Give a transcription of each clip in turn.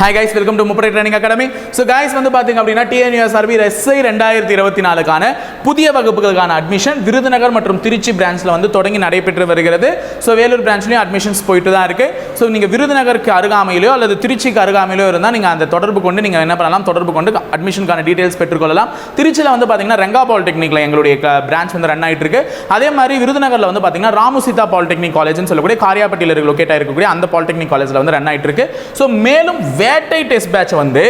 Hi guys welcome to Muppadai training academy so guys வந்து பார்த்தீங்க அப்படின்னா டிஎன்யூஎஸ் ஆர்பி எஸ்ஐ ரெண்டாயிரத்தி இருபத்தி நாலுக்கான புதிய வகுப்புகளுக்கான அட்மிஷன் விருதுநகர் மற்றும் திருச்சி பிரான்ச்சில் வந்து தொடங்கி நடைபெற்று வருகிறது. ஸோ வேலூர் பிரான்ச்லேயும் அட்மிஷன்ஸ் போயிட்டு தான் இருக்குது ஸோ நீங்கள் விருதுநகருக்கு அருகாமையிலோ அல்லது திருச்சிக்கு அருகாமையிலோ இருந்தால் நீங்கள் அந்த தொடர்பு கொண்டு நீங்கள் என்ன பண்ணலாம் தொடர்பு கொண்டு அட்மிஷனுக்கான டீடைல்ஸ் பெற்றுக்கொள்ளலாம். திருச்சியில் வந்து பார்த்தீங்கன்னா ரெங்கா பாலிடெக்னிக்கில் எங்களுடைய பிரான்ச் வந்து ரன் ஆகிட்டு இருக்கு. அதே மாதிரி விருதுநகரில் வந்து பார்த்தீங்கன்னா ராமுசிதா பாலிடெக்னிக் காலேஜ்னு சொல்லக்கூடிய காரியாப்பட்டியில் இருக்க லொக்கேட் ஆகிருக்கக்கூடிய அந்த பாலிடெக்னிக் காலேஜில் வந்து ரன் ஆகிட்டு இருக்கு. ஸோ மேலும் வேட்டை டெஸ்ட் பேட்ச் வந்து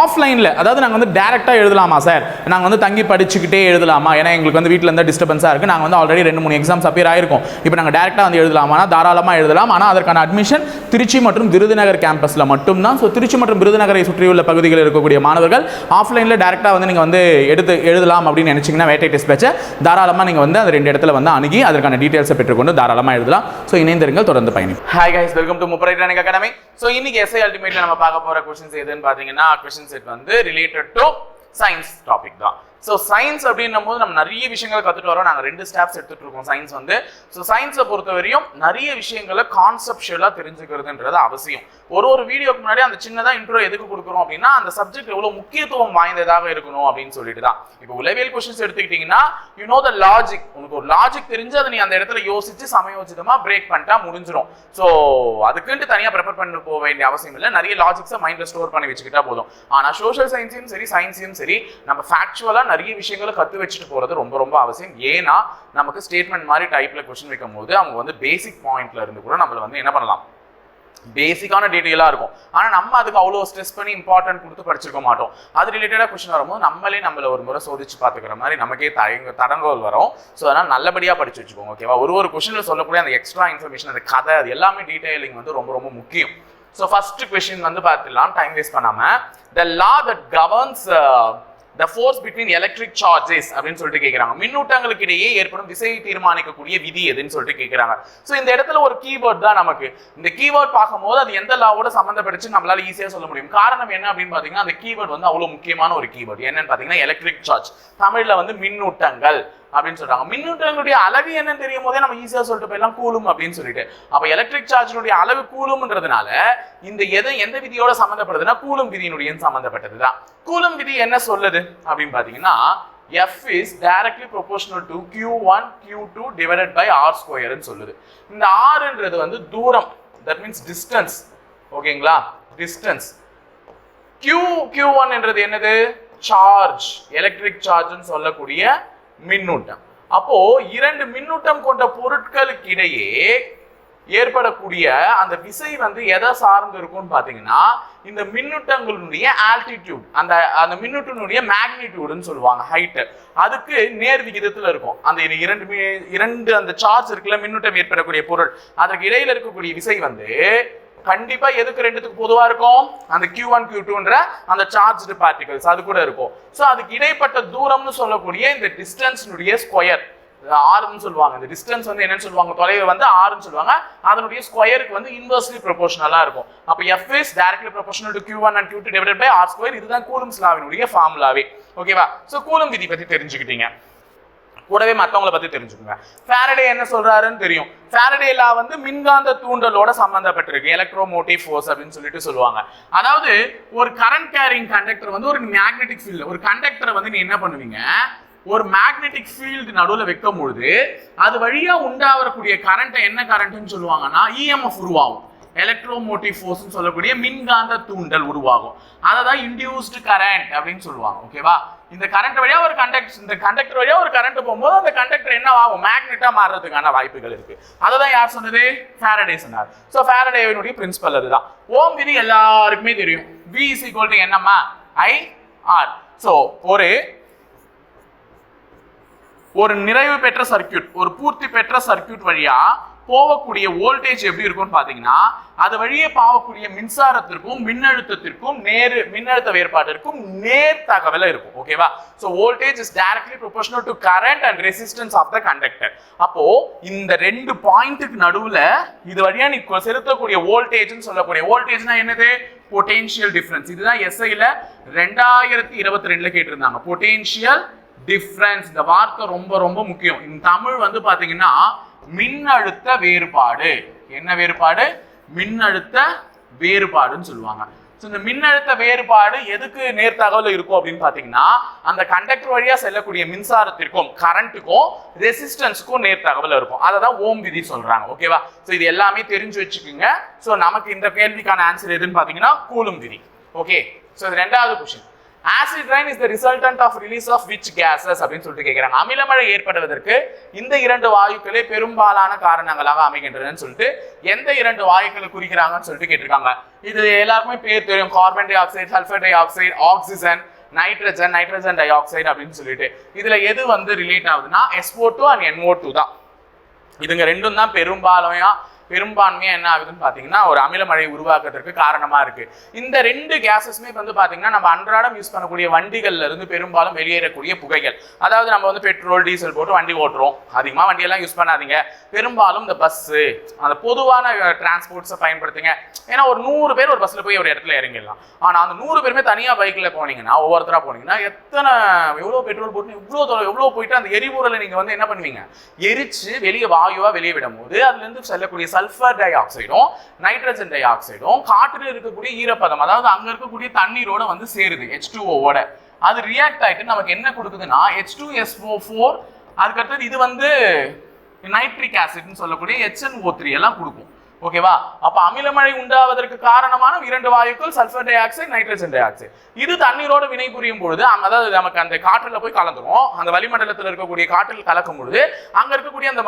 ஆஃப்லைனில் அதாவது நாங்கள் வந்து டேரெக்டாக எழுதலாமா சார் நாங்கள் வந்து தங்கி படிச்சுக்கிட்டே எழுதலாமா? ஏன்னா எங்களுக்கு வந்து வீட்டில் இருந்தால் டிஸ்டர்பன்ஸாக இருக்குது நாங்கள் வந்து ஆல்ரெடி ரெண்டு மூணு எக்ஸாம்ஸ் அப்பியர் ஆயிருக்கும். இப்போ நாங்கள் டேரெக்டாக வந்து எழுதலாமா? தாராளமாக எழுதலாம். ஆனால் அதற்கான அட்மிஷன் திருச்சி மற்றும் விருதுநகர் கேம்பஸில் மட்டும்தான் ஸோ திருச்சி மற்றும் விருதுநகரை சுற்றியுள்ள பகுதிகளில் இருக்கக்கூடிய மாணவர்கள் ஆஃப்லைனில் டேரெக்டாக வந்து நீங்கள் வந்து எடுத்து எழுதலாம் அப்படின்னு நினச்சிங்கன்னா வேட்டை டெஸ்ட் பேட்சை தாராளமாக நீங்கள் வந்து அந்த ரெண்டு இடத்துல வந்து அணுகி அதற்கான டீட்டெயில்ஸை பெற்றுக்கொண்டு தாராளமாக எழுதலாம். ஸோ இணைந்திருங்கள். தொடர்ந்து பயணி hi guys welcome to Muppadai academy so இன்னைக்கு எஸ்ஐ அல்டிமேட்டில் நம்ம பார்க்க போகிற கொஷின்ஸ் எதுன்னு பார்த்தீங்கன்னா கொஷின் செட் வந்து ரிலேட்டட் டு சயின்ஸ் டாபிக் தான். ஸோ சயின்ஸ் அப்படின்னும் போது நம்ம நிறைய விஷயங்கள் கற்றுட்டு வரோம். நாங்கள் ரெண்டு ஸ்டாப்ஸ் எடுத்துகிட்டு இருக்கோம் சயின்ஸ் வந்து. ஸோ சயின்ஸை பொறுத்தவரையும் நிறைய விஷயங்களை கான்செப்ஷுவலாக தெரிஞ்சுக்கிறதுன்றது அவசியம். ஒரு ஒரு வீடியோக்கு முன்னாடி அந்த சின்னதாக இன்ட்ரோ எதுக்கு கொடுக்குறோம் அப்படின்னா அந்த சப்ஜெக்ட் எவ்வளோ முக்கியத்துவம் வாய்ந்ததாக இருக்கணும் அப்படின்னு சொல்லிட்டு தான். இப்போ உளவியல் கொஸ்டின்ஸ் எடுத்துக்கிட்டிங்கன்னா யூ நோ த லாஜிக் உனக்கு ஒரு லாஜிக் தெரிஞ்சு அதை நீ அந்த இடத்துல யோசிச்சு சமயோசிதமாக பிரேக் பண்ணிட்டா முடிஞ்சிடும் ஸோ அதுக்குன்ட்டு தனியாக ப்ரிப்பேர் பண்ணி போக வேண்டிய அவசியம் இல்லை. நிறைய லாஜிக்ஸை மைண்டில் ஸ்டோர் பண்ணி வச்சுக்கிட்டா போதும். ஆனால் சோஷியல் சயின்ஸையும் சரி சயின்ஸையும் சரி நம்ம ஃபேக்சுவலாக நிறைய விஷயங்களை கற்று வச்சுட்டு போகிறது ரொம்ப ரொம்ப அவசியம். ஏன்னா நமக்கு ஸ்டேட்மெண்ட் மாதிரி டைப்பில் கொஸ்டின் வைக்கும் போது அவங்க வந்து பேசிக் பாயிண்ட்ல இருந்து கூட நம்மளை வந்து என்ன பண்ணலாம்? பேசிக்கான டீட்டெயிலாக இருக்கும். ஆனால் நம்ம அதுக்கு அவ்வளோ ஸ்ட்ரெஸ் பண்ணி இம்பார்ட்டன்ட் கொடுத்து படிச்சிருக்க மாட்டோம். அது ரிலேட்டடாக கொஸ்டின் வரும்போது நம்மளே நம்மள ஒரு முறை சோதிச்சு பார்த்துக்கிற மாதிரி நமக்கே தயங்க தடங்கல் வரும். ஸோ அதனால் நல்லபடியாக படிச்சு வச்சுக்கோங்க ஓகேவா ஒரு ஒரு கொஸ்டினில் சொல்லக்கூடிய அந்த எக்ஸ்ட்ரா இன்ஃபர்மேஷன் அந்த கதை அது எல்லாமே டீட்டெயிலிங் வந்து ரொம்ப ரொம்ப முக்கியம். ஸோ ஃபர்ஸ்ட் கொஷின் வந்து பார்த்துலாம் டைம் வேஸ்ட் பண்ணாமல் the law that governs the force between electric charges அப்படின்னு சொல்லிட்டு கேட்குறாங்க மின்னூட்டங்களுக்கு இடையே ஏற்படும் திசையை தீர்மானிக்கக்கூடிய விதி எதுன்னு சொல்லிட்டு கேட்குறாங்க ஸோ இந்த இடத்துல ஒரு கீவேர்ட் தான் நமக்கு. இந்த கீவேர்ட் பார்க்கும்போது அது எந்த லாவோட சம்மந்தப்பட்டுச்சு நம்மளால ஈஸியாக சொல்ல முடியும். காரணம் என்ன அப்படின்னு பார்த்தீங்கன்னா அந்த கீவேர்ட் வந்து அவ்வளோ முக்கியமான ஒரு கீவேர்ட் என்னன்னு பார்த்தீங்கன்னா எலக்ட்ரிக் சார்ஜ் தமிழில் வந்து மின்னூட்டங்கள். அப்படின்னு சொல்றாங்க. மின்னூட்டங்களுடைய அளவு என்னன்னு தெரியும் போதே நம்ம ஈஸியா சொல்லிட்டு போயிடலாம். கூலும் அப்படின்னு சொல்லிட்டு. அப்ப எலக்ட்ரிக் சார்ஜினுடைய அளவு கூலும்ன்றதுனால இந்த எதை எந்த விதியோட சம்மந்தப்படுதுன்னா கூலும் விதியினுடைய சம்மந்தப்பட்டதுதான். கூலும் விதி என்ன சொல்லுது அப்படின்னு பாத்தீங்கன்னா F is directly proportional to Q1 Q2 divided by R square சொல்லுது. இந்த Rன்றது வந்து தூரம். That means distance. ஓகேங்களா distance. Q Q1 என்றது என்னது? சார்ஜ் எலக்ட்ரிக் சார்ஜ்னு சொல்லக்கூடிய மின்னூட்டம். அப்போ இரண்டு மின்னூட்டம் கொண்ட பொருட்களுக்கு இடையே ஏற்படக்கூடிய அந்த விசை வந்து எதை சார்ந்து இருக்கும்னு பார்த்தீங்கன்னா இந்த மின்னூட்டங்களுடைய ஆல்டிடியூட் அந்த அந்த மின்னூட்டனுடைய மேக்னிடியூடுன்னு சொல்லுவாங்க ஹைட்டு அதுக்கு நேர் விகிதத்தில் இருக்கும். அந்த இரண்டு மி- இரண்டு அந்த சார்ஜ் இருக்குல்ல மின்னூட்டம் ஏற்படக்கூடிய பொருள். அதற்கு இடையில இருக்கக்கூடிய விசை வந்து கண்டிப்பா எதுக்கு ரெண்டுத்துக்கு பொதுவா இருக்கும்? அந்த கியூ ஒன் கியூ டூன்ற அந்த சார்ஜ்டு பார்ட்டிகல்ஸ் அது கூட இருக்கும். ஸோ அதுக்கு இடைப்பட்ட தூரம்னு சொல்லக்கூடிய இந்த டிஸ்டன்ஸ்னுடைய ஸ்கொயர் ஆறுன்னு சொல்லுவாங்க. இந்த டிஸ்டன்ஸ் வந்து என்னன்னு சொல்லுவாங்க? தொலைவு வந்து ஆறுன்னு சொல்லுவாங்க. அதனுடைய ஸ்கொயருக்கு வந்து இன்வர்ஸ்லி ப்ரொபோஷனலா இருக்கும். அப்போ F is directly proportional to Q one and Q two divide by R square இதுதான் கூலும்ஸ் லாவினுடைய ஃபார்முலாவே ஓகேவா ஸோ கூலும் விதி பத்தி தெரிஞ்சுக்கிட்டீங்க. கூடவே மற்றவங்கள பத்தி தெரிஞ்சுக்கோங்க. ஃபேரடே என்ன சொல்றாருன்னு தெரியும். ஃபேரடே லா வந்து மின்காந்த தூண்டலோட சம்பந்தப்பட்டிருக்கு. எலக்ட்ரோமோட்டிவ் ஃபோர்ஸ் அப்படின்னு சொல்லிட்டு சொல்லுவாங்க. அதாவது ஒரு கரண்ட் கேரிங் கண்டக்டர் வந்து ஒரு மேக்னெட்டிக் ஃபீல்டு ஒரு கண்டக்டரை வந்து நீ என்ன பண்ணுவீங்க? ஒரு மேக்னெட்டிக் ஃபீல்டு நடுவில் வைக்கும் பொழுது அது வழியா உண்டாகக்கூடிய கரண்ட்டை என்ன கரண்ட்னு சொல்லுவாங்கன்னா இஎம்எஃப் உருவாகும். எலக்ட்ரோமோட்டிவ் ஃபோர்ஸ்னு சொல்லக்கூடிய மின்காந்த தூண்டல் உருவாகும். அதை தான் இன்டியூஸ்டு கரண்ட் அப்படின்னு சொல்லுவாங்க. ஓகேவா இந்த கரண்ட் வழியா ஒரு கண்டக்ட் இந்த கண்டக்டர் வழியா ஒரு கரண்ட் போகும்போது அந்த கண்டக்டர் என்ன ஆகும்? மேக்னெட்டா மாறுறதுக்கான வாய்ப்புகள் இருக்கு. அதை தான் யார் சொன்னது? ஃபேரடே சொன்னார். ஸோ ஃபேரடேவினுடைய பிரின்சிபல் அதுதான். ஓம் விதி எல்லாருக்குமே தெரியும். வி இஸ் equal டு என்னம்மா ஐ ஆர் ஸோ ஒரு ஒரு நிறைவு பெற்ற சர்க்யூட் ஒரு பூர்த்தி பெற்ற சர்க்யூட் வழியா போகக்கூடிய வோல்டேஜ் எப்படி இருக்கும்னு பார்த்தீங்கன்னா அது வழியே பாவக்கூடிய மின்சாரத்திற்கும் மின்னழுத்தத்திற்கும் நேரு மின்னழுத்த வேறுபாட்டிற்கும் நேர் தகவல இருக்கும். ஓகேவா so voltage is directly proportional to current and resistance of the conductor அப்போ இந்த ரெண்டு பாயிண்ட்டுக்கு நடுவில் இது வழியா நீ செலுத்தக்கூடிய வோல்டேஜ்னு சொல்லக்கூடிய வோல்டேஜ்னா என்னது? பொட்டென்ஷியல் டிஃபரன்ஸ் இதுதான் எஸ்ஐல ரெண்டாயிரத்தி இருபத்தி ரெண்டுல கேட்டிருந்தாங்க. பொட்டென்ஷியல் டிஃபரன்ஸ் இந்த வார்த்தை ரொம்ப ரொம்ப முக்கியம். இந்த தமிழ் வந்து பாத்தீங்கன்னா மின்னழுத்த வேறுபாடு. என்ன வேறுபாடு? மின்னழுத்த வேறுபாடுன்னு சொல்லுவாங்க. ஸோ இந்த மின்னழுத்த வேறுபாடு எதுக்கு நேர்த்தகவல் இருக்கும் அப்படின்னு பார்த்தீங்கன்னா அந்த கண்டக்டர் வழியாக செல்லக்கூடிய மின்சாரத்திற்கும் கரண்ட்டுக்கும் ரெசிஸ்டன்ஸுக்கும் நேர்த்தகவல் இருக்கும். அதை தான் ஓம் விதி சொல்கிறாங்க ஓகேவா ஸோ இது எல்லாமே தெரிஞ்சு வச்சுக்கோங்க. ஸோ நமக்கு இந்த கேள்விக்கான ஆன்சர் எதுன்னு பார்த்தீங்கன்னா கூலும் விதி. ஓகே ஸோ இது ரெண்டாவது question acid rain is the resultant of release of which gases அப்படின்னு சொல்லிட்டு கேட்குறாங்க அமிலமழை ஏற்படுவதற்கு இந்த இரண்டு வாயுக்களே பெரும்பாலான காரணங்களாக அமைகின்றனன்னு சொல்லிட்டு எந்த இரண்டு வாயுக்களை குறிக்கிறாங்கன்னு சொல்லிட்டு கேட்டிருக்காங்க. இது எல்லாருக்குமே பேர் தெரியும். Carbon dioxide sulphur dioxide oxygen nitrogen nitrogen dioxide அப்படின்னு சொல்லிட்டு. இதுல எது வந்து ரிலேட் ஆகுதுன்னா SO two and NO two தான். இதுங்க ரெண்டும் தான் பெரும்பான்மையா பெரும்பான்மையாக என்ன ஆகுதுன்னு பார்த்தீங்கன்னா ஒரு அமிலமழை உருவாக்குறதுக்கு காரணமாக இருக்குது இந்த ரெண்டு கேஸஸுமே வந்து பார்த்தீங்கன்னா நம்ம அன்றாடம் யூஸ் பண்ணக்கூடிய வண்டிகள்ல இருந்து பெரும்பாலும் வெளியேறக்கூடிய புகைகள். அதாவது நம்ம வந்து பெட்ரோல் டீசல் போட்டு வண்டி ஓட்டுறோம். அதிகமாக வண்டியெல்லாம் யூஸ் பண்ணாதீங்க. பெரும்பாலும் இந்த பஸ்ஸு அந்த பொதுவான டிரான்ஸ்போர்ட்ஸை பயன்படுத்துங்க. ஏன்னா ஒரு நூறு பேர் ஒரு பஸ்ஸில் போய் ஒரு இடத்துல இறங்கிடலாம். ஆனால் அந்த நூறு பேருமே தனியாக பைக்கில் போனீங்கன்னா ஒவ்வொருத்தராக போனீங்கன்னா எத்தனை எவ்வளோ பெட்ரோல் போட்டு இவ்வளோ தூரம் எவ்வளோ போயிட்டு அந்த எரிபொருளை நீங்கள் வந்து என்ன பண்ணுவீங்க? எரிச்சு வெளியே வாயுவாக வெளியே விடும் போது செல்லக்கூடிய சல்ஃபர் டை ஆக்சைடும் நைட்ரஜன் டை ஆக்சைடும் காற்றில் இருக்கக்கூடிய ஈரப்பதம் அதாவது அங்கே இருக்கக்கூடிய தண்ணீரோட வந்து சேருது ஹெச் ஓட. அது ரியாக்ட் ஆகிட்டு நமக்கு என்ன கொடுக்குதுன்னா H two S O four அதுக்கடுத்தது இது வந்து நைட்ரிக் ஆசிட்னு சொல்லக்கூடிய ஹெச்என்ஓ த்ரீ எல்லாம் கொடுக்கும். ஓகேவா அப்ப அமிலமழை உண்டாவதற்கு காரணமான இரண்டு வாயுக்கள் sulphur dioxide nitrogen dioxide இது தண்ணீரோட வினை புரியும் பொழுது அதாவது நமக்கு அந்த காற்றில் போய் கலந்துரும் அந்த வளிமண்டலத்தில் இருக்கக்கூடிய காற்றில் கலக்கும் பொழுது அங்க இருக்கக்கூடிய அந்த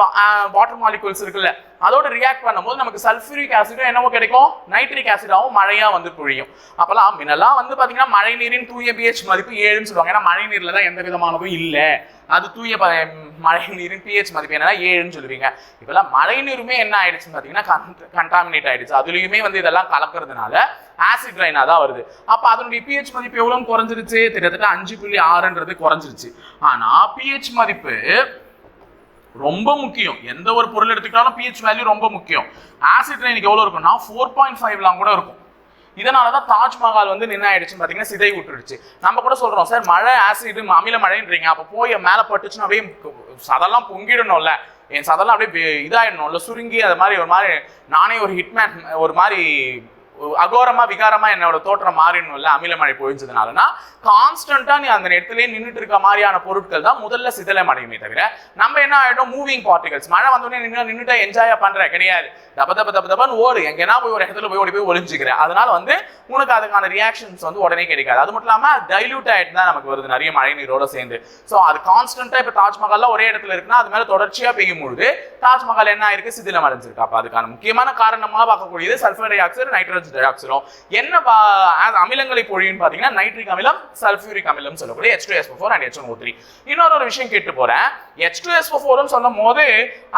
வாட்டர் மாலிகூல்ஸ் இருக்குல்ல அதோட ரியாக்ட் பண்ணும்போது நமக்கு சல்ஃபூரிக் ஆசிடும் என்னவோ கிடைக்கும்? நைட்ரிக் ஆசிடாவும் மழையாக வந்து பொழியும். அப்போல்லாம் முன்னெல்லாம் வந்து பார்த்தீங்கன்னா மழை நீரின் தூய பிஹெச் மதிப்பு ஏழுன்னு சொல்லுவாங்க. ஏன்னா மழை நீரில் தான் எந்த விதமானதும் இல்லை. அது தூய ப- மழை நீரின் பிஹெச் மதிப்பு என்னன்னா ஏழுன்னு சொல்லுவீங்க. இப்போல்லாம் மழை நீருமே என்ன ஆயிடுச்சுன்னு பாத்தீங்கன்னா கண்டாமினேட் ஆயிடுச்சு. அதுலேயுமே வந்து இதெல்லாம் கலக்கிறதுனால ஆசிட் ரைனாக தான் வருது. அப்போ அதனுடைய பிஹெச் மதிப்பு எவ்வளோன்னு குறைஞ்சிருச்சு? கிட்டத்தட்ட அஞ்சு புள்ளி ஆறுன்றது குறைஞ்சிருச்சு. ஆனால் பிஹெச் மதிப்பு ரொம்ப முக்கியம். எந்த ஒரு பொருள் எடுத்துக்கிட்டாலும் பிஹெச் வேல்யூ ரொம்ப முக்கியம். ஆசிட் ரெயினுக்கு எவ்வளோ இருக்கும்னா ஃபோர் பாயிண்ட் ஃபைவ்லாம் கூட இருக்கும். இதனால தான் தாஜ்மஹால் வந்து நின்று ஆயிடுச்சுன்னு பார்த்தீங்கன்னா சிதை விட்டுருச்சு நம்ம கூட சொல்கிறோம் சார் மழை ஆசிட் அமில மழைன்றீங்க. அப்போ போய் மேலே பட்டுச்சுன்னா அப்படியே சதெல்லாம் பொங்கிடணும்ல. என் சதெல்லாம் அப்படியே வே- இதாயிடணும்ல. சுருங்கி அது மாதிரி ஒரு மாதிரி நானே ஒரு ஹிட்மேன் ஒரு மாதிரி அகோரமா விகாரமா என்னோட தோற்றம் மாறிடணும்ல அமிலமழை பொழிஞ்சதுனாலனா கான்ஸ்டன்டா நீ அந்த இடத்துலயே நின்றுட்டு இருக்க மாதிரியான பொருட்கள் தான் முதல்ல சிதலம் அடையுமே தவிர நம்ம என்ன ஆயிடும்? மூவிங் பார்ட்டிகல்ஸ் மழை வந்தோடனே நின்று நின்றுட்டா என்ஜாயா பண்ற கிடையாது. தப்ப தப்ப தப்ப தப்பன்னு ஓடு. எங்கன்னா போய் ஒரு இடத்துல போய் ஓடி போய் ஒளிஞ்சுக்கிறேன் அதனால வந்து உனக்கு அதுக்கான ரியாக்ஷன்ஸ் வந்து உடனே கிடைக்காது. அது மட்டும் இல்லாம டைல்யூட் ஆயிட்டு தான் நமக்கு வருது நிறைய மழை நீரோட சேர்ந்து. ஸோ அது கான்ஸ்டன்டா இப்ப தாஜ்மஹால்லாம் ஒரே இடத்துல இருக்குன்னா அது மேல தொடர்ச்சியா பெய்யும் பொழுது தாஜ்மஹால் என்ன ஆயிருக்கு? சிதிலம் அடைஞ்சிருக்கு அப்ப அதுக்கான முக்கியமான காரணமா பார்க்கக்கூடியது சல்ஃபர் டை ஆக்சைடு நைட்ரஜன் டை ஆக்சைடும் என்ன அமிலங்களை பொழியுன்னு பார்த்தீங்கன்னா நைட்ரிக் அமிலம் சல்ஃபியூரிக் அமிலம் சொல்லக்கூடிய H two S four and H three இன்னொரு ஒரு விஷயம் கேட்டு போறேன். ஹெச் டூ எஸ் ஃபோர்னு சொல்லும் போது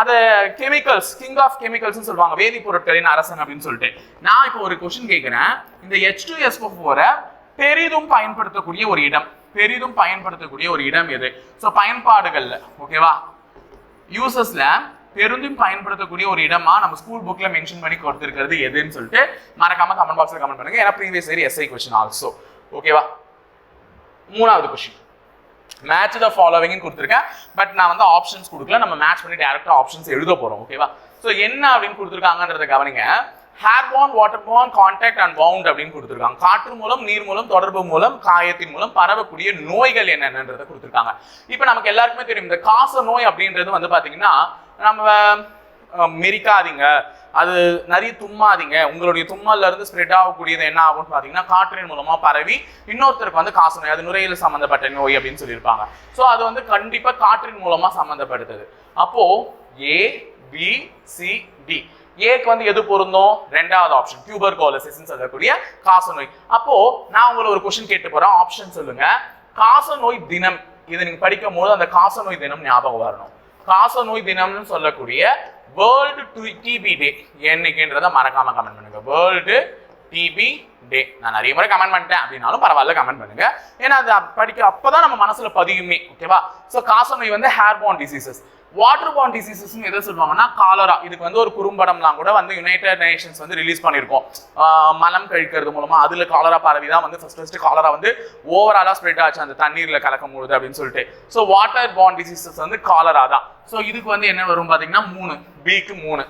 அதை கெமிக்கல்ஸ் கிங் ஆஃப் கெமிக்கல்ஸ் சொல்லுவாங்க வேதிப்பொருட்களின் அரசன் அப்படின்னு சொல்லிட்டு. நான் இப்போ ஒரு கொஸ்டின் கேட்கிறேன். இந்த ஹெச் டூ எஸ் ஃபோரை பெரிதும் பயன்படுத்தக்கூடிய ஒரு இடம் பெரிதும் பயன்படுத்தக்கூடிய ஒரு இடம் எது? ஸோ பயன்பாடுகள்ல ஓகேவா யூசஸ்ல பெருந்தும் பயன்படுத்தக்கூடிய ஒரு இடமா நம்ம ஸ்கூல் புக்ல மென்ஷன் பண்ணி கொடுத்துருக்கிறது எதுன்னு சொல்லிட்டு மறக்காம கமெண்ட் பாக்ஸ்ல கமெண்ட் பண்ணுங்க. ஏன்னா previous year SI question also ஓகேவா மூணாவது கொஸ்டின் மேட்ச் த ஃபாலோவிங்னு கொடுத்துருக்கேன். பட் நான் வந்து ஆப்ஷன்ஸ் கொடுக்கல. நம்ம மேட்ச் பண்ணி டேரக்டா ஆப்ஷன்ஸ் எழுத போறோம். ஓகேவா ஸோ என்ன அப்படின்னு கொடுத்துருக்காங்கன்றத கவனிங்க. Airborne waterborne contact and bound அப்படின்னு கொடுத்துருக்காங்க. காற்று மூலம் நீர் மூலம் தொடர்பு மூலம் காயத்தின் மூலம் பரவக்கூடிய நோய்கள் என்னென்னன்றதை கொடுத்துருக்காங்க. இப்போ நமக்கு எல்லாருக்குமே தெரியும். இந்த காச நோய் அப்படின்றது வந்து பாத்தீங்கன்னா நம்ம மெரிக்காதீங்க. அது நிறைய தும்மாதீங்க. உங்களுடைய தும்மல்ல இருந்து ஸ்ப்ரெட் ஆகக்கூடியது என்ன ஆகும்னு பார்த்தீங்கன்னா காற்றின் மூலமா பரவி இன்னொருத்தருக்கு வந்து காசு நோய் அது நுரையில் சம்மந்தப்பட்ட நோய் அப்படின்னு சொல்லியிருப்பாங்க. ஸோ அது வந்து கண்டிப்பா காற்றின் மூலமா சம்மந்தப்படுத்துது. அப்போ ஏ பி சி டி ஏக்கு வந்து எது பொருந்தும்? ரெண்டாவது ஆப்ஷன் டியூபர் கோலசிஸ் சொல்லக்கூடிய காச நோய். அப்போ நான் உங்களை ஒரு கொஸ்டின் கேட்டு போறேன். ஆப்ஷன் சொல்லுங்க. காச நோய் தினம். இதை நீங்க படிக்கும் போது அந்த காச நோய் தினம் ஞாபகம் வரணும். காச நோய் தினம்னு சொல்லக்கூடிய வேர்ல்டு டிபி டே என்னைக்குன்றதை மறக்காம கமெண்ட் பண்ணுங்க. வேர்ல்டு டிபி டே நான் நிறைய முறை கமெண்ட் பண்ணிட்டேன். அப்படின்னாலும் பரவாயில்ல கமெண்ட் பண்ணுங்க. ஏன்னா அது படிக்க அப்பதான் நம்ம மனசுல பதியுமே ஓகேவா ஸோ காசநோய் வந்து ஹேர் போன் டிசீசஸ் வாட்டர் பான் டிசீசஸ் எதை சொல்லுவாங்கன்னா காலரா இதுக்கு வந்து ஒரு குறும்படம்லாம் கூட வந்து யுனைடெட் நேஷன்ஸ் வந்து ரிலீஸ் பண்ணியிருக்கோம். மலம் கழிக்கிறது மூலமா அதுல காலரா பரவி தான் வந்து ஃபர்ஸ்ட் ஃபர்ஸ்ட் காலரா வந்து ஓவராலா ஸ்ப்ரெட் ஆச்சு. அந்த தண்ணீர்ல கலக்கும் பொழுது அப்படின்னு சொல்லிட்டு. ஸோ வாட்டர் பான் டிசீசஸ் வந்து காலரா தான். ஸோ இதுக்கு வந்து என்ன வரும் பார்த்தீங்கன்னா மூணு பிக்கு மூணு.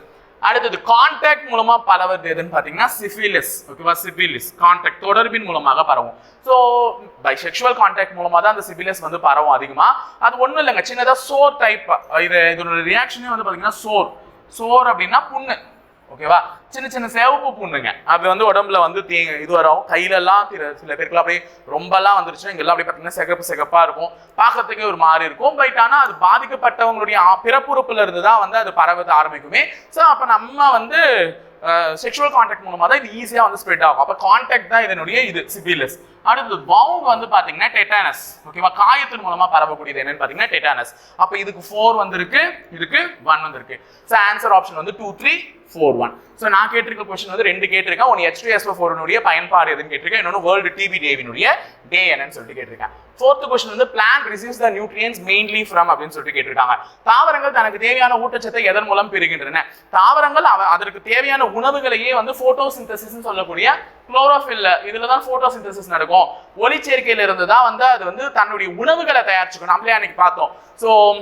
அடுத்தது கான்டாக்ட் மூலமா பரவது எதுன்னு பாத்தீங்கன்னா சிஃபிலிஸ் ஓகேவா சிபிலிஸ் கான்டாக்ட் தொடர்பின் மூலமாக பரவும். ஸோ பை செக்ஷுவல் கான்டாக்ட் மூலமா தான் அந்த சிபிலிஸ் வந்து பரவும் அதிகமா. அது ஒண்ணும் இல்லைங்க. சின்னதா சோர் டைப் இது இதோட ரியாக்ஷனே வந்து பாத்தீங்கன்னா சோர் சோர் அப்படின்னா புண்ணு. ஓகேவா சின்ன சின்ன சிவப்பு புண்ணுங்க. அது வந்து உடம்புல வந்து தீ இது வரும். கையிலெல்லாம் சில பேருக்குலாம் அப்படியே ரொம்பலாம் வந்துருச்சுன்னா இங்கெல்லாம் அப்படியே பார்த்தீங்கன்னா சிகப்பு சிகப்பாக இருக்கும். பார்க்கறதுக்கே ஒரு மாதிரி இருக்கும். பட் ஆனால் அது பாதிக்கப்பட்டவங்களுடைய பிறப்புறுப்புல இருந்து தான் வந்து அது பரவ ஆரம்பிக்குமே. ஸோ அப்போ நம்ம வந்து செக்ஷுவல் கான்டாக்ட் மூலமாக தான் இது ஈஸியாக வந்து ஸ்ப்ரெட் ஆகும். அப்போ கான்டாக்ட் தான் இதனுடைய இது சிபிலிஸ் அடுத்து பவுண்ட் வந்து பார்த்தீங்கன்னா டெட்டானஸ் ஓகேவா காயத்தின் மூலமாக பரவக்கூடியது என்னன்னு பார்த்தீங்கன்னா டெட்டானஸ் அப்போ இதுக்கு ஃபோர் வந்திருக்கு இதுக்கு ஒன் வந்திருக்கு. ஸோ ஆன்சர் ஆப்ஷன் வந்து two three four one so நான் கேட்டிருக்க கொஸ்டின் வந்து ரெண்டு கேட்டிருக்கேன். ஒன்று ஹெச் டூ எஸ் பயன்பாடு எதுன்னு கேட்டிருக்கேன். இன்னொன்று வேர்ல்டு டிபி டேவினுடைய டே என்னன்னு சொல்லிட்டு கேட்டிருக்கேன். ஃபோர்த்து கொஸ்டின் வந்து plant receives the nutrients mainly from அப்படின்னு சொல்லிட்டு கேட்டிருக்காங்க. தாவரங்கள் தனக்கு தேவையான ஊட்டச்சத்தை எதன் மூலம் பெறுகின்றன? தாவரங்கள் அவ- அதற்கு தேவையான உணவுகளையே வந்து போட்டோசிந்தசிஸ் சொல்லக்கூடிய குளோரோஃபில் இதுல தான் போட்டோசிந்தசிஸ் நடக்கும். ஒளிச்சேர்க்கையில இருந்து தான் வந்து அது வந்து தன்னுடைய உணவுகளை தயாரிச்சுக்கணும். நம்மளே அன்னைக்கு பார்த்தோம். ஸோ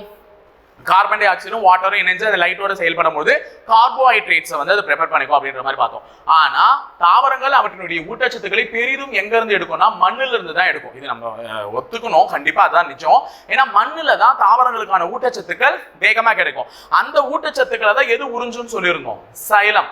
கார்பன் டை ஆக்சைடும் வாட்டரும் இணைஞ்சு அந்த லைட்டோட செயல்படும் போது கார்போஹைட்ரேட்ஸை வந்து அதை ப்ரிப்பேர் பண்ணிக்கும் அப்படின்ற மாதிரி பார்த்தோம். ஆனா தாவரங்கள் அவற்றினுடைய ஊட்டச்சத்துக்களை பெரிதும் எங்க இருந்து எடுக்கும்னா மண்ணுல இருந்து தான் எடுக்கும். இது நம்ம ஒத்துக்கணும். கண்டிப்பா அதான் நிச்சயம் ஏன்னா மண்ணுல தான் தாவரங்களுக்கான ஊட்டச்சத்துக்கள் வேகமா கிடைக்கும். அந்த ஊட்டச்சத்துக்களை தான் எது உறிஞ்சும்னு சொல்லியிருந்தோம்? சைலம்.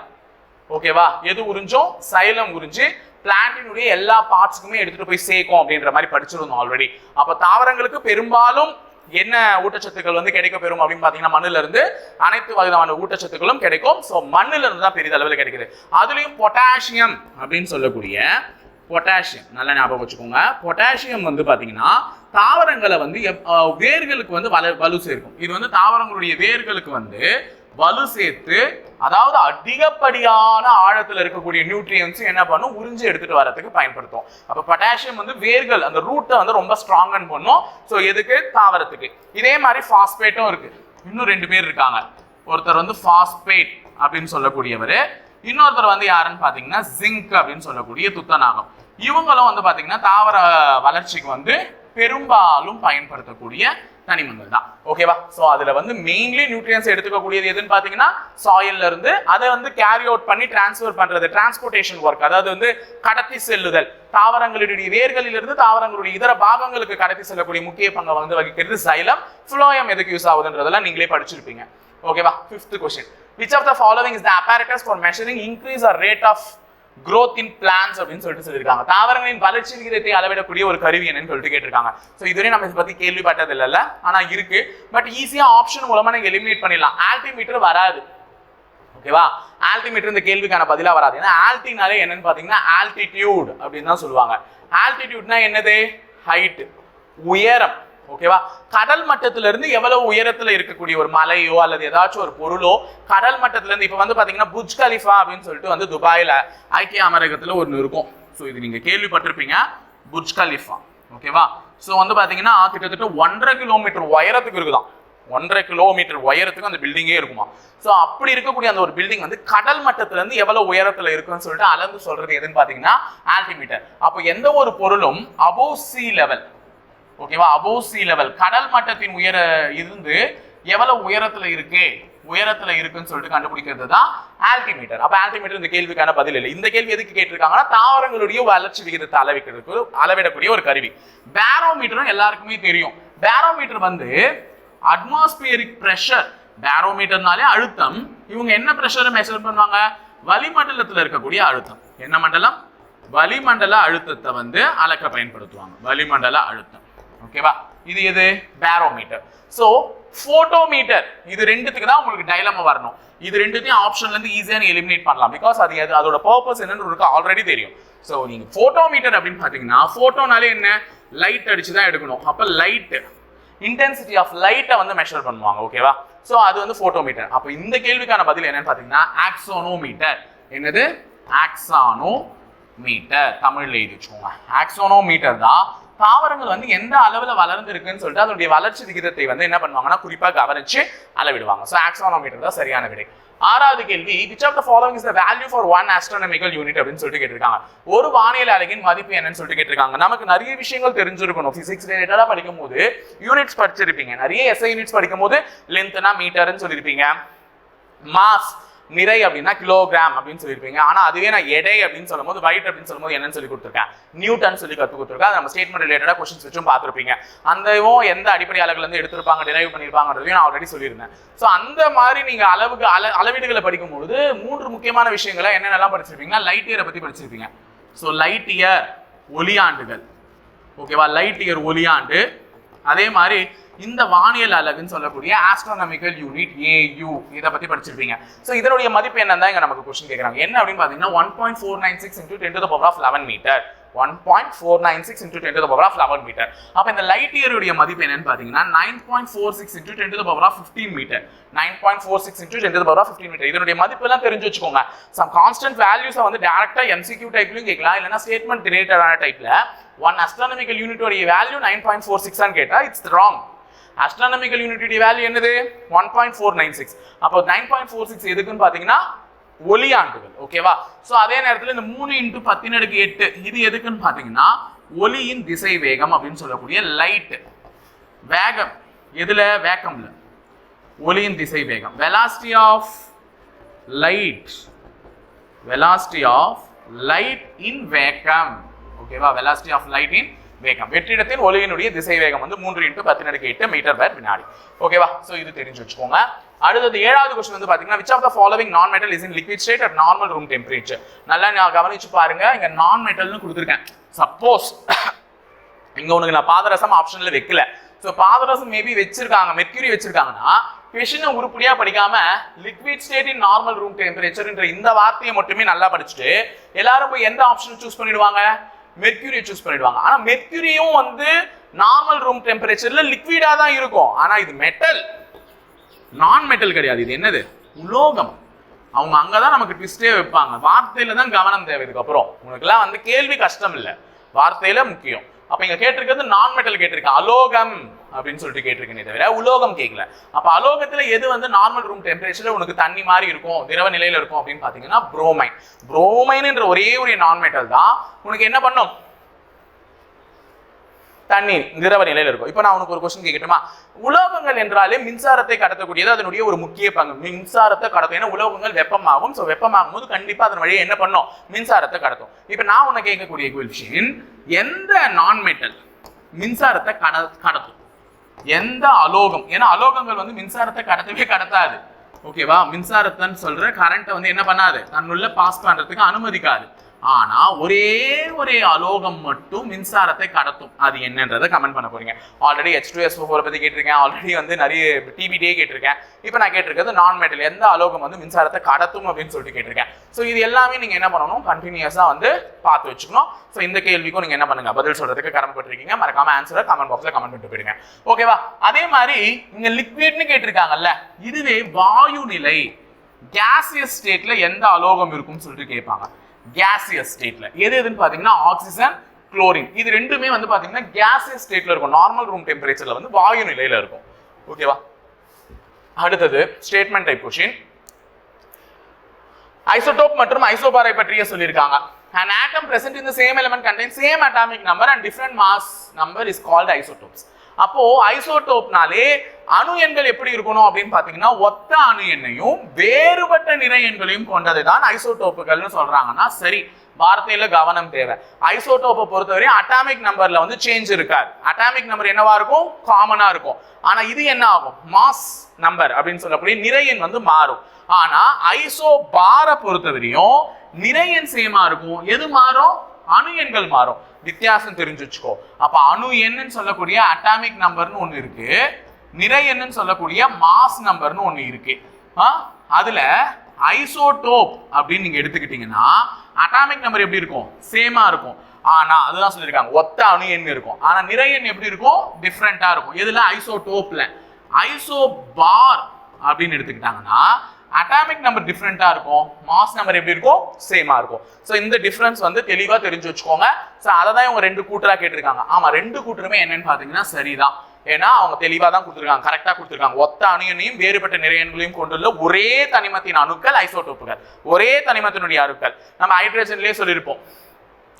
ஓகேவா? எது உறிஞ்சும்? சைலம் உறிஞ்சு பிளான்டினுடைய எல்லா பார்ட்ஸ்க்குமே எடுத்துட்டு போய் சேர்க்கும் அப்படின்ற மாதிரி படிச்சிருந்தோம் ஆல்ரெடி அப்ப தாவரங்களுக்கு பெரும்பாலும் என்ன ஊட்டச்சத்துக்கள் வந்து கிடைக்க பெறும் அப்படின்னு பார்த்தீங்கன்னா மண்ணுல இருந்து அனைத்து வகையான ஊட்டச்சத்துக்களும் கிடைக்கும். ஸோ மண்ணுல இருந்து தான் பெரிய அளவில் கிடைக்குது. அதுலேயும் பொட்டாசியம் அப்படின்னு சொல்லக்கூடிய பொட்டாசியம் நல்ல ஞாபகம் வச்சுக்கோங்க. பொட்டாசியம் வந்து பார்த்தீங்கன்னா தாவரங்களை வந்து எப்- வேர்களுக்கு வந்து வலு வலு சேர்க்கும். இது வந்து தாவரங்களுடைய வேர்களுக்கு வந்து வலு சேர்த்து அதாவது அதிகப்படியான ஆழத்துல இருக்கக்கூடிய நியூட்ரியன்ஸ் என்ன பண்ணும்? உறிஞ்சு எடுத்துட்டு வரதுக்கு பயன்படுத்தும். அப்ப பொட்டாசியம் வந்து வேர்கள் அந்த ரூட்டை வந்து ரொம்ப ஸ்ட்ராங்கன் பண்ணும். ஸோ எதுக்கு? தாவரத்துக்கு. இதே மாதிரி ஃபாஸ்பேட்டும் இருக்கு. இன்னும் ரெண்டு பேர் இருக்காங்க. ஒருத்தர் வந்து ஃபாஸ்பேட் அப்படின்னு சொல்லக்கூடியவர். இன்னொருத்தர் வந்து யாருன்னு பாத்தீங்கன்னா ஜிங்க் அப்படின்னு சொல்லக்கூடிய துத்தநாகம். இவங்களும் வந்து பாத்தீங்கன்னா தாவர வளர்ச்சிக்கு வந்து பெரும்பாலும் பயன்படுத்தக்கூடிய தனிமங்கள் தான். ஓகேவா ஸோ அதுல வந்து மெயின்லி நியூட்ரியன்ஸ் எடுத்துக்கக்கூடியது எதுன்னு பாத்தீங்கன்னா சாயில்ல இருந்து அதை வந்து கேரி அவுட் பண்ணி டிரான்ஸ்ஃபர் பண்றது டிரான்ஸ்போர்டேஷன் ஒர்க் அதாவது வந்து கடத்தி செல்லுதல். தாவரங்களுடைய வேர்களிலிருந்து தாவரங்களுடைய இதர பாகங்களுக்கு கடத்தி செல்லக்கூடிய முக்கிய பங்கை வந்து வகிக்கிறது சைலம் ஃப்ளோயம் எதுக்கு யூஸ் ஆகுதுன்றதெல்லாம் நீங்களே படிச்சிருப்பீங்க. ஓகேவா fifth question which of the following is the apparatus for measuring increase or rate of growth in plants அப்படின்னு சொல்லிட்டு சொல்லியிருக்காங்க. தாவரங்களின் வளர்ச்சி விகிதத்தை அளவிடக்கூடிய ஒரு கருவி என்னன்னு சொல்லிட்டு கேட்டிருக்காங்க. ஸோ இதுவரை நம்ம இதை பத்தி கேள்விப்பட்டது இல்லைல்ல ஆனா இருக்கு. பட் ஈஸியா ஆப்ஷன் மூலமா நீங்க எலிமினேட் பண்ணிடலாம். ஆல்டிமீட்டர் வராது. ஓகேவா ஆல்டிமீட்டர் இந்த கேள்விக்கான பதிலாக வராது. ஏன்னா ஆல்டினாலே என்னன்னு பாத்தீங்கன்னா ஆல்டிடியூட் அப்படின்னு தான் சொல்லுவாங்க. ஆல்டிடியூட்னா என்னது? ஹைட் உயரம். ஓகேவா கடல் மட்டத்திலிருந்து எவ்வளவு உயரத்துல இருக்கக்கூடிய ஒரு மலையோ அல்லது ஏதாச்சும் ஒரு பொருளோ கடல் மட்டத்திலிருந்து இப்போ வந்து பார்த்தீங்கன்னா புஜ் கலிஃபா அப்படின்னு சொல்லிட்டு வந்து துபாயில் ஐக்கிய அமரகத்தில் ஒன்று இருக்கும். ஸோ இது நீங்கள் கேள்விப்பட்டிருப்பீங்க புஜ் கலிஃபா. ஓகேவா ஸோ வந்து பார்த்தீங்கன்னா கிட்டத்தட்ட ஒன்றரை கிலோமீட்டர் உயரத்துக்கு இருக்குதான். ஒன்றரை கிலோமீட்டர் உயரத்துக்கு அந்த பில்டிங்கே இருக்குமா. ஸோ அப்படி இருக்கக்கூடிய அந்த ஒரு பில்டிங் வந்து கடல் மட்டத்திலேருந்து எவ்வளோ உயரத்தில் இருக்குன்னு சொல்லிட்டு அளந்து சொல்கிறது எதுன்னு பார்த்தீங்கன்னா ஆல்டிமீட்டர் அப்போ எந்த ஒரு பொருளும் அபோவ் சி லெவல் ஓகேவா அபோவ் சி லெவல் கடல் மட்டத்தின் உயர இருந்து எவ்வளவு உயரத்துல இருக்கு? உயரத்துல இருக்குன்னு சொல்லிட்டு கண்டுபிடிக்கிறது தான் ஆல்டிமீட்டர் அப்ப ஆல்டிமீட்டர் இந்த கேள்விக்கான பதில் இல்லை. இந்த கேள்வி எதுக்கு கேட்டிருக்காங்கன்னா தாவரங்களுடைய வளர்ச்சி விகிதத்தை அளவிக்கிறதுக்கு அளவிடக்கூடிய ஒரு கருவி. பேரோமீட்டரும் எல்லாருக்குமே தெரியும். பேரோமீட்டர் வந்து அட்மாஸ்பியரிக் ப்ரெஷர் பேரோமீட்டர்னாலே அழுத்தம். இவங்க என்ன ப்ரெஷரை மெஷர் பண்ணுவாங்க? வளிமண்டலத்தில் இருக்கக்கூடிய அழுத்தம். என்ன மண்டலம்? வளிமண்டல அழுத்தத்தை வந்து அளக்க பயன்படுத்துவாங்க. வளிமண்டல அழுத்தம். ஓகேவா இது எது? பேரோமீட்டர் ஸோ ஃபோட்டோமீட்டர் இது ரெண்டுத்துக்கு தான் உங்களுக்கு டைலமா வரணும். இது ரெண்டுத்தையும் ஆப்ஷன்லேருந்து ஈஸியாக எலிமினேட் பண்ணலாம். பிகாஸ் அது அது அதோட பர்பஸ் என்னன்னு உங்களுக்கு ஆல்ரெடி தெரியும். ஸோ நீங்கள் ஃபோட்டோமீட்டர் அப்படின்னு பார்த்தீங்கன்னா ஃபோட்டோனாலே என்ன? லைட் அடிச்சு தான் எடுக்கணும். அப்போ லைட்டு இன்டென்சிட்டி ஆஃப் லைட்டை வந்து மெஷர் பண்ணுவாங்க. ஓகேவா ஸோ அது வந்து ஃபோட்டோமீட்டர் அப்போ இந்த கேள்விக்கான பதில் என்னன்னு பார்த்தீங்கன்னா ஆக்சோனோமீட்டர் என்னது? ஆக்சானோ மீட்டர் தமிழ்ல எழுதி வச்சுக்கோங்க. ஆக்சோனோமீட்டர் தான் தாவரங்கள் வந்து எந்த அளவில் வளர்ந்துருக்குன்னு சொல்லிட்டு அதனுடைய வளர்ச்சி விகிதத்தை வந்து என்ன பண்ணுவாங்கன்னா குறிப்பாக கவனிச்சு அளவிடுவாங்க. ஸோ ஆக்சோனோமீட்டர் தான் சரியான விடை. ஆறாவது கேள்வி which of the following is the value for one astronomical unit அப்படின்னு சொல்லிட்டு கேட்டிருக்காங்க. ஒரு வானியல் அழகின் மதிப்பு என்னன்னு சொல்லிட்டு கேட்டிருக்காங்க. நமக்கு நிறைய விஷயங்கள் தெரிஞ்சிருக்கணும். பிசிக்ஸ் ரிலேட்டடாக படிக்கும் போது யூனிட்ஸ் படிச்சிருப்பீங்க. நிறைய எஸ்ஐ யூனிட்ஸ் படிக்கும் போது லென்த்னா மீட்டர்னு சொல்லியிருப்பீங்க மாஸ் நிறை அப்படின்னா கிலோகிராம் அப்படின்னு சொல்லியிருப்பீங்க. ஆனால் அதுவே நான் எடை அப்படின்னு சொல்லும்போது weight அப்படின்னு சொல்லும்போது என்னன்னு சொல்லி கொடுத்துருக்கேன். நியூட்டன் சொல்லி கற்றுக் கொடுத்துருக்கேன். அதை நம்ம ஸ்டேட்மெண்ட் ரிலேட்டடாக கொஸ்டின்ஸ் வச்சும் பார்த்துருப்பீங்க. அந்தவும் எந்த அடிப்படை அளவுலேருந்து எடுத்திருப்பாங்க டிரைவ் பண்ணியிருப்பாங்கன்றதையும் நான் ஆல்ரெடி சொல்லியிருந்தேன். ஸோ அந்த மாதிரி நீங்கள் அளவுக்கு அள அளவீடுகளை படிக்கும்பொழுது மூன்று முக்கியமான விஷயங்களை என்னென்னலாம் படிச்சிருப்பீங்கன்னா லைட் இயரை பற்றி படிச்சிருப்பீங்க. ஸோ லைட் இயர் ஒளியாண்டுகள். ஓகேவா லைட் இயர் ஒளியாண்டு. அதே மாதிரி இந்த வானியல் அளவுன்னு சொல்லக்கூடிய ஆஸ்ட்ரானமிக்கல் யூனிட் ஏயு இதை பத்தி படிச்சிருப்பீங்க. ஸோ இதனுடைய மதிப்பு என்னன்னு தான் இங்க நமக்கு கொஸ்டின் கேட்குறாங்க என்ன அப்படின்னு பார்த்தீங்கன்னா one point four nine six into ten to power of eleven metre one point four nine six into ten to power of eleven metre அப்போ இந்த லைட் இயருடைய மதிப்பு என்னன்னு பார்த்தீங்கன்னா nine point four six into ten to power of fifteen metre nine point four six into ten to power of fifteen metre இதனுடைய மதிப்பு எல்லாம் தெரிஞ்சு வச்சுக்கோங்க. சம் கான்ஸ்டன்ட் வேல்யூஸை வந்து டேரக்டா எம்சிக்யூ டைப்லையும் கேட்கலாம். இல்லைன்னா ஸ்டேட்மெண்ட் ரிலேட்டடான டைப்ல one astronomical யூனிட்டோடைய value nine point four six கேட்டா இட்ஸ் ராங் அஸ்ட்ரானமிக்கல் யூனிட்டுடைய வேல்யூ என்னது? One point four nine six அப்போ நைன் பாயிண்ட் ஃபோர் சிக்ஸ் எதுக்குன்னு பார்த்தீங்கன்னா ஒளியாண்டுகள் ஓகேவா ஸோ அதே நேரத்தில் இந்த மூணு இன்ட்டு பத்தின் அடுக்கு எட்டு இது எதுக்குன்னு பார்த்தீங்கன்னா ஒளியின் திசை வேகம் அப்படின்னு சொல்லக்கூடிய லைட் வேகம். எதில்? வேக்கம்ல ஒளியின் திசை வேகம் velocity of light velocity of light in vacuum ஓகேவா வெலாசிட்டி ஆஃப் லைட் இன் வேகம். வெற்றிடத்தின் ஒளியினுடைய திசை வேகம் வந்து மூன்று இன்ட்டு பத்தினடுக்கு எட்டு மீட்டர் பர் வினாடி. ஓகேவா ஸோ இது தெரிஞ்சு வச்சுக்கோங்க. அடுத்தது ஏழாவது கொஸ்டின் வந்து பாத்தீங்கன்னா which of the following non metal is in liquid state at normal room temperature நல்லா நான் கவனிச்சு பாருங்க. இங்க நான் மெட்டல்னு கொடுத்துருக்கேன். சப்போஸ் இங்க உனக்கு நான் பாதரசம் ஆப்ஷன்ல வைக்கல. ஸோ பாதரசம் மேபி வச்சிருக்காங்க மெர்க்யூரி வச்சிருக்காங்கன்னா கொஷினை உருப்படியா படிக்காம liquid state in normal room டெம்பரேச்சர்ன்ற இந்த வார்த்தையை மட்டுமே நல்லா படிச்சுட்டு எல்லாரும் போய் எந்த ஆப்ஷன் சூஸ் பண்ணிடுவாங்க? மெர்க்யூரியை சூஸ் பண்ணிடுவாங்க. ஆனா மெர்க்யூரியும் வந்து நார்மல் ரூம் டெம்பரேச்சர்ல லிக்விடா தான் இருக்கும். ஆனா இது மெட்டல் நான் மெட்டல் கிடையாது. இது என்னது? உலோகம். அவங்க அங்கதான் நமக்கு ட்விஸ்டே வைப்பாங்க. வார்த்தையில தான் கவனம் தேவை. இதுக்கப்புறம் உனக்குலாம் வந்து கேள்வி கஷ்டம் இல்லை. வார்த்தையில முக்கியம். அப்ப இங்க கேட்டிருக்கிறது நான் மெட்டல் கேட்டிருக்கேன். அலோகம் அப்படின்னு சொல்லிட்டு கேட்டிருக்கேனே தவிர உலோகம் கேட்கல அப்ப அலோகத்துல எது வந்து நார்மல் ரூம் டெம்பரேச்சர்ல உனக்கு தண்ணி மாதிரி இருக்கும் திரவ நிலையில இருக்கும் அப்படின்னு பாத்தீங்கன்னா புரோமைன் புரோமைன்ன்ற ஒரே ஒரு நான் மெட்டல் தான். உனக்கு என்ன பண்ணும்? தண்ணீர் திரவ நிலையில் இருக்கும். இப்போ நான் உனக்கு ஒரு கொஸ்டின் கேட்கட்டுமா உலோகங்கள் என்றாலே மின்சாரத்தை கடத்தக்கூடியது அதனுடைய ஒரு முக்கிய பங்கு. மின்சாரத்தை கடத்தும். ஏன்னா உலோகங்கள் வெப்பமாகும். ஸோ வெப்பமாகும் போது கண்டிப்பாக அதன் வழியை என்ன பண்ணும்? மின்சாரத்தை கடத்தும். இப்போ நான் உனக்கு கேட்கக்கூடிய கொஸ்டின் எந்த நான் மெட்டல் மின்சாரத்தை கட கடத்தும்? எந்த அலோகம்? ஏன்னா அலோகங்கள் வந்து மின்சாரத்தை கடத்தவே கடத்தாது. ஓகேவா மின்சாரத்தைன்னு சொல்ற கரண்ட்டை வந்து என்ன பண்ணாது? தன்னுள்ள பாஸ் பண்றதுக்கு அனுமதிக்காது. ஆனா ஒரே ஒரே அலோகம் மட்டும் மின்சாரத்தை கடத்தும். அது என்னன்றதை கமெண்ட் பண்ண போறீங்க. ஆல்ரெடி ஹெச் டூ எஸ் ஃபோரை பத்தி கேட்டிருக்கேன். ஆல்ரெடி வந்து நிறைய டிபிடியே கேட்டிருக்கேன். இப்போ நான் கேட்டிருக்கிறது நான் மெட்டல் எந்த அலோகம் வந்து மின்சாரத்தை கடத்தும் அப்படின்னு சொல்லிட்டு கேட்டிருக்கேன். ஸோ இது எல்லாமே நீங்க என்ன பண்ணணும்? கண்டினியூஸா வந்து பார்த்து வச்சுக்கணும். ஸோ இந்த கேள்விக்கும் நீங்க என்ன பண்ணுங்க? பதில் சொல்றதுக்கு கடமைப்பட்டிருக்கீங்க. மறக்காம ஆன்சரை கமெண்ட் பாக்ஸ்ல கமெண்ட் பண்ணிட்டு போயிடுங்க. ஓகேவா அதே மாதிரி இங்க லிக்விட்னு கேட்டிருக்காங்கல்ல இதுவே வாயு நிலை கேசியஸ் ஸ்டேட்ல எந்த அலோகம் இருக்கும்னு சொல்லிட்டு கேட்பாங்க. கேசியஸ் ஸ்டேட்ல எது எதுன்னு பாத்தீங்கன்னா ஆக்சிஜன் குளோரின் இது ரெண்டுமே வந்து பாத்தீங்கன்னா கேசியஸ் ஸ்டேட்ல இருக்கும். நார்மல் ரூம் டெம்பரேச்சர்ல வந்து வாயு நிலையில இருக்கும். ஓகேவா அடுத்தது ஸ்டேட்மெண்ட் டைப் கொஷின் ஐசோடோப் மற்றும் ஐசோபாரை பற்றிய சொல்லியிருக்காங்க. An atom present in the same element contains same atomic number and different mass number is called isotopes. அப்போ ஐசோடோப்னாலே அணு எண்கள் எப்படி இருக்கணும் அப்படின்னு பாத்தீங்கன்னா ஒத்த அணு எண்ணையும் வேறுபட்ட நிறை எண்களையும் கொண்டது தான் ஐசோடோப்புகள்னு சொல்றாங்கன்னா சரி வார்த்தையில கவனம் தேவை. ஐசோடோப்பை பொறுத்தவரை அட்டாமிக் நம்பர்ல வந்து சேஞ்ச் இருக்காது. அட்டாமிக் நம்பர் என்னவா இருக்கும்? காமனா இருக்கும். ஆனா இது என்ன ஆகும்? மாஸ் நம்பர் அப்படின்னு சொல்லக்கூடிய நிறையன் எண் வந்து மாறும். ஆனா ஐசோ பாரை பொறுத்தவரையும் நிறையன் சேமா இருக்கும். எது மாறும்? அணு எண்கள் மாறும். வித்தியாசம் தெரிஞ்சு வச்சுக்கோ. அப்ப அணு எண்ணுன்னு சொல்லக்கூடிய அட்டாமிக் நம்பர்னு ஒண்ணு இருக்கு. நிறை சொல்லக்கூடிய மாஸ் நம்பர்னு ஒன்று இருக்கு. அதில் அதுல ஐசோடோப் அப்படின்னு நீங்க எடுத்துக்கிட்டீங்கன்னா அட்டாமிக் நம்பர் எப்படி இருக்கும்? சேமா இருக்கும். ஆனா அதுதான் சொல்லியிருக்காங்க. ஒத்த அணு எண் இருக்கும். ஆனா நிறை எண் எப்படி இருக்கும்? டிஃப்ரெண்டா இருக்கும். எதில்? ஐசோடோப்ல. ஐசோ பார் அப்படின்னு எடுத்துக்கிட்டாங்கன்னா அட்டாமிக் நம்பர் டிஃப்ரெண்டா இருக்கும். மாஸ் நம்பர் எப்படி இருக்கும்? சேமா இருக்கும். ஸோ இந்த டிஃப்ரென்ஸ் வந்து தெளிவா தெரிஞ்சு வச்சுக்கோங்க. ஸோ அதை தான் இவங்க ரெண்டு கூட்டரா கேட்டிருக்காங்க. ஆமா ரெண்டு கூட்டருமே என்னன்னு பாத்தீங்கன்னா சரிதான். ஏன்னா அவங்க தெளிவாக தான் கொடுத்துருக்காங்க கரெக்டா கொடுத்துருக்காங்க. ஒத்த அணுயனையும் வேறுபட்ட நிறையன்களையும் கொண்டுள்ள ஒரே தனிமத்தின் அணுக்கள் ஐசோடோப்புகள். ஒரே தனிமத்தினுடைய அணுக்கள். நம்ம ஹைட்ரஜன்லேயே சொல்லியிருப்போம்.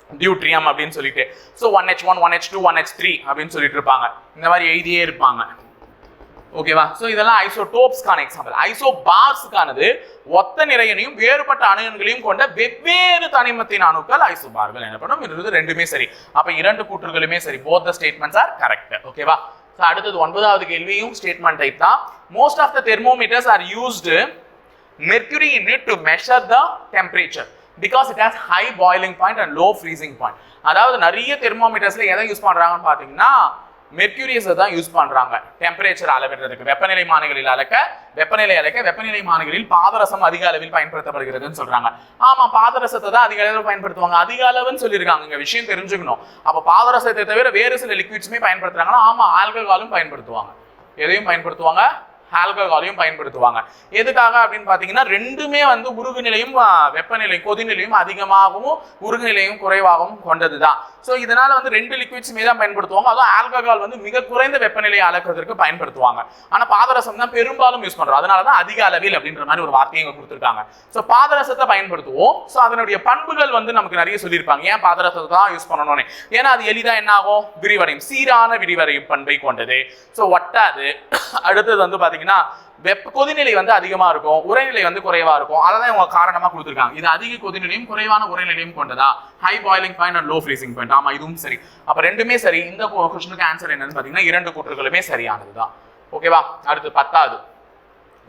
டியூட்ரியம் அப்படின்னு சொல்லிட்டு. So one H one one H two one H three அப்படின்னு சொல்லிட்டு இருப்பாங்க. இந்த மாதிரி எழுதியே இருப்பாங்க. ஓகேவா ஸோ இதெல்லாம் ஐசோடோப்ஸ்க்கான எக்ஸாம்பிள் ஐசோபார்ஸ்க்கானது ஒத்த நிறையனையும் வேறுபட்ட அணுகன்களையும் கொண்ட வெவ்வேறு தனிமத்தின் அணுக்கள் ஐசோபார்கள் எனப்படும். இது ரெண்டுமே சரி. அப்போ இரண்டு கூற்றுகளுமே சரி. Both the statements are correct ஓகேவா ஸோ அடுத்தது ஒன்பதாவது கேள்வியும் ஸ்டேட்மெண்ட் டைப் தான். Most of the thermometers are used mercury in it to measure the temperature because it has high boiling point and low freezing point அதாவது நிறைய தெர்மோமீட்டர்ஸில் எதை use பண்ணுறாங்கன்னு பார்த்தீங்கன்னா மெர்க்யூரியஸை தான் யூஸ் பண்ணுறாங்க டெம்பரேச்சர் அளவிடுறதுக்கு வெப்பநிலை மானிகளில் அளக்க வெப்பநிலை அளக்க வெப்பநிலை மானிகளில் பாதரசம் அதிக அளவில் பயன்படுத்தப்படுகிறதுன்னு சொல்கிறாங்க ஆமாம் பாதரசத்தை தான் அதிக அளவில் பயன்படுத்துவாங்க. அதிக அளவுன்னு சொல்லியிருக்காங்க. இங்கே விஷயம் தெரிஞ்சுக்கணும். அப்போ பாதரசத்தை தவிர வேறு சில லிக்விட்ஸுமே பயன்படுத்துகிறாங்கன்னா ஆமாம் ஆல்கஹாலும் பயன்படுத்துவாங்க. எதையும் பயன்படுத்துவாங்க? ஆல்கஹாலையும் பயன்படுத்துவாங்க. எதுக்காக அப்படின்னு பார்த்தீங்கன்னா ரெண்டுமே வந்து உருகு நிலையும் வெப்பநிலை கொதிநிலையும் அதிகமாகவும் உருகு நிலையும் குறைவாகவும் கொண்டது தான் ஸோ இதனால வந்து ரெண்டு லிக்விட்ஸுமே தான் பயன்படுத்துவாங்க. அதுவும் ஆல்கஹால் வந்து மிக குறைந்த வெப்பநிலையை அளக்கிறதுக்கு பயன்படுத்துவாங்க. ஆனால் பாதரசம் தான் பெரும்பாலும் யூஸ் பண்ணுறோம் அதனால தான் அதிக அளவில் அப்படின்ற மாதிரி ஒரு வார்த்தையை கொடுத்துருக்காங்க. ஸோ பாதரசத்தை பயன்படுத்துவோம். ஸோ அதனுடைய பண்புகள் வந்து நமக்கு நிறைய சொல்லியிருப்பாங்க. ஏன் பாதரசத்தை தான் யூஸ் பண்ணணும்னு? ஏன்னா அது எளிதாக என்ன ஆகும் விரிவடையும். சீரான விரிவடையும் பண்பை கொண்டது. ஸோ ஒட்டாது. அடுத்தது வந்து பார்த்தீங்கன்னா பார்த்தீங்கன்னா வெப்ப கொதிநிலை வந்து அதிகமா இருக்கும் உரைநிலை வந்து குறைவா இருக்கும். அதை தான் இவங்க காரணமா கொடுத்துருக்காங்க. இது அதிக கொதிநிலையும் குறைவான உரைநிலையும் கொண்டதா? High boiling point and low freezing point ஆமாம் இதுவும் சரி. அப்ப ரெண்டுமே சரி. இந்த கொஸ்டினுக்கு ஆன்சர் என்னன்னு பாத்தீங்கன்னா இரண்டு கூற்றுகளுமே சரியானதுதான். ஓகேவா அடுத்து பத்தாவது.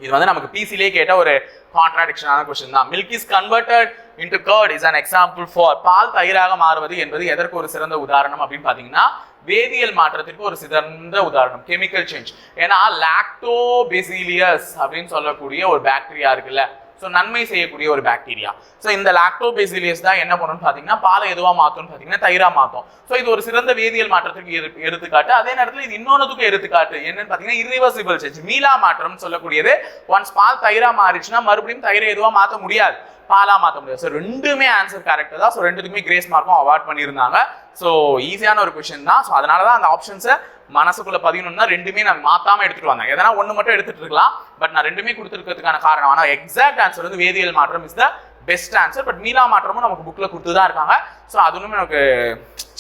இது வந்து நமக்கு பிசிலே கேட்ட ஒரு கான்ட்ராடிக்ஷனான கொஸ்டின் தான். Milk is converted into curd is an example for பால் தயிராக மாறுவது என்பது எதற்கு ஒரு சிறந்த உதாரணம் அப்படின்னு பார்த்தீங்கன்னா வேதியியல் மாற்றத்திற்கு ஒரு சிறந்த உதாரணம் கெமிக்கல் சேஞ்ச் ஏன்னா லாக்டோபெசிலியஸ் அப்படின்னு சொல்லக்கூடிய ஒரு பாக்டீரியா இருக்குல்ல. ஸோ நன்மை செய்யக்கூடிய ஒரு பாக்டீரியா ஸோ இந்த லாக்டோபெசிலியஸ் தான் என்ன பண்ணணும்னு பார்த்தீங்கன்னா பாலை எதுவாக மாற்றும்னு பார்த்தீங்கன்னா தயிராக மாற்றும் ஸோ இது ஒரு சிறந்த வேதியியல் மாற்றத்துக்கு எடுத்துக்காட்டு. அதே நேரத்தில் இது இன்னொன்றுக்கும் எடுத்துக்காட்டு என்னன்னு பார்த்தீங்கன்னா இரிவர்சிபிள் சேஞ்ச் மீளா மாற்றம்னு சொல்லக்கூடியது ஒன்ஸ் பால் தயிராக மாறிச்சுன்னா மறுபடியும் தயிரை எதுவாக மாற்ற முடியாது. பாலா மாற்ற முடியாது. ஸோ ரெண்டுமே ஆன்சர் கரெக்ட் தான். ஸோ ரெண்டுத்துக்குமே கிரேஸ் மார்க்கும் அவார்ட் பண்ணியிருந்தாங்க. ஸோ ஈஸியான ஒரு கொஷின் தான். ஸோ அதனால தான் அந்த ஆப்ஷன்ஸை மனசுக்குள்ள பதியணும்னா ரெண்டுமே நான் மாத்தாம எடுத்துட்டு வந்தேன். எதனா ஒன்று மட்டும் எடுத்துட்டு இருக்கலாம். பட் நான் ரெண்டுமே கொடுத்துருக்கிறதுக்கான காரணம். ஆனால் எக்ஸாக்ட் ஆன்சர் வந்து வேதியியல் மாற்றம் is the best answer but மீளா மாற்றமும் நமக்கு புக்கில் கொடுத்து தான் இருக்காங்க. ஸோ அதுவும் நமக்கு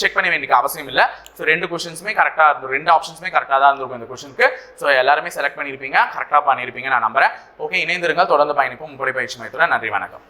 செக் பண்ண வேண்டிய அவசியம் இல்லை. ஸோ ரெண்டு கொஷின்ஸுமே கரெக்டாக இருந்தது. ரெண்டு ஆப்ஷன்ஸுமே கரெக்டாக தான் இருந்திருக்கும் இந்த கொஷனுக்கு ஸோ எல்லாருமே செலக்ட் பண்ணியிருப்பீங்க. கரெக்டாக பண்ணியிருப்பீங்க நான் நம்புறேன். ஓகே இணைந்திருங்கள். தொடர்ந்து பயணிப்போம். முப்படை பயிற்சி மையத்தில் நன்றி வணக்கம்.